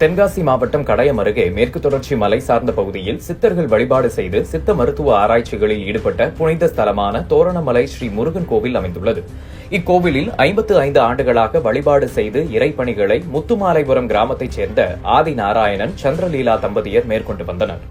தென்காசி மாவட்டம் கடையம் அருகே மேற்கு தொடர்ச்சி மலை சார்ந்த பகுதியில் சித்தர்கள் வழிபாடு செய்து சித்த மருத்துவ ஆராய்ச்சிகளில் ஈடுபட்ட புனித ஸ்தலமான தோரணமலை ஸ்ரீ முருகன் கோவில் அமைந்துள்ளது. இக்கோவிலில் ஐம்பத்து ஐந்து ஆண்டுகளாக வழிபாடு செய்து இறைப்பணிகளை முத்துமாலைபுரம் கிராமத்தைச் சேர்ந்த ஆதி நாராயணன் சந்திரலீலா தம்பதியர் மேற்கொண்டு வந்தனர்.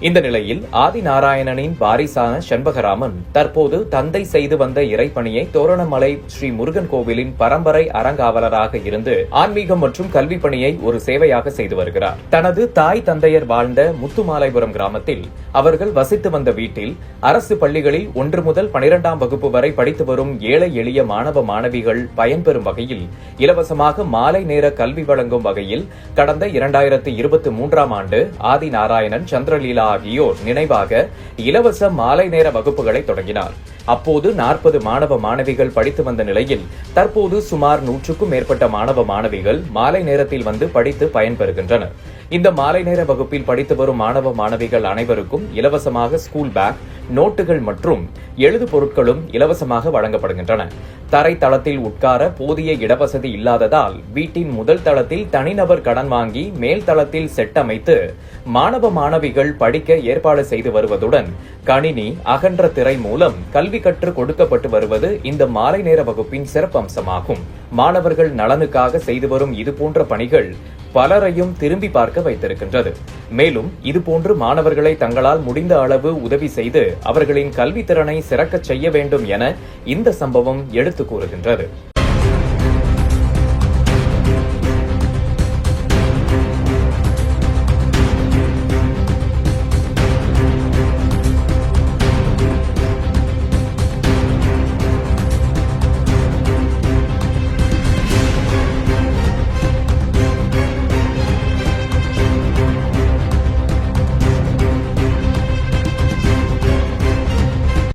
இந்த நிலையில் ஆதிநாராயணனின் வாரிசான செண்பகராமன் தற்போது தந்தை செய்து வந்த இறைப்பணியை தோரணமலை ஸ்ரீ முருகன் கோவிலின் பரம்பரை அறங்காவலராக இருந்து ஆன்மீகம் மற்றும் கல்வி பணியை ஒரு சேவையாக செய்து வருகிறார். தனது தாய் தந்தையர் வாழ்ந்த முத்துமாலைபுரம் கிராமத்தில் அவர்கள் வசித்து வந்த வீட்டில் அரசு பள்ளிகளில் ஒன்று முதல் பனிரெண்டாம் வகுப்பு வரை படித்து வரும் ஏழை எளிய மாணவ மாணவிகள் பயன்பெறும் வகையில் இலவசமாக மாலை நேர கல்வி வழங்கும் வகையில் கடந்த இரண்டாயிரத்தி இருபத்தி மூன்றாம் ஆண்டு ஆதிநாராயணன் சந்திரலீலா ஆகியோர் நினைவாக இலவச மாலை நேர வகுப்புகளை தொடங்கினார். அப்போது நாற்பது மாணவ மாணவிகள் படித்து வந்த நிலையில் தற்போது சுமார் நூற்றுக்கும் மேற்பட்ட மாணவ மாணவிகள் மாலை நேரத்தில் வந்து படித்து பயன்பெறுகின்றனர். இந்த மாலை நேர வகுப்பில் படித்து வரும் மாணவ மாணவிகள் அனைவருக்கும் இலவசமாக ஸ்கூல் பேக் நோட்டுகள் மற்றும் எழுது பொருட்களும் இலவசமாக வழங்கப்படுகின்றன. தரை தளத்தில் உட்கார போதிய இடவசதி இல்லாததால் வீட்டின் முதல் தளத்தில் தனிநபர் கடன் வாங்கி மேல் தளத்தில் செட் அமைத்து மாணவ மாணவிகள் படிக்க ஏற்பாடு செய்து வருவதுடன் கணினி அகன்ற திரை மூலம் கல்வி கற்று கொடுக்கப்பட்டு வருவது இந்த மாலை நேர வகுப்பின் சிறப்பம்சமாகும். மாணவர்கள் நலனுக்காக செய்து வரும் இதுபோன்ற பணிகள் பலரையும் திரும்பி பார்க்க வைத்திருக்கின்றது. மேலும் இதுபோன்று மாணவர்களை தங்களால் முடிந்த அளவு உதவி செய்து அவர்களின் கல்வி திறனை சிறக்கச் செய்ய வேண்டும் என இந்த சம்பவம் எடுத்து கூறுகின்றது.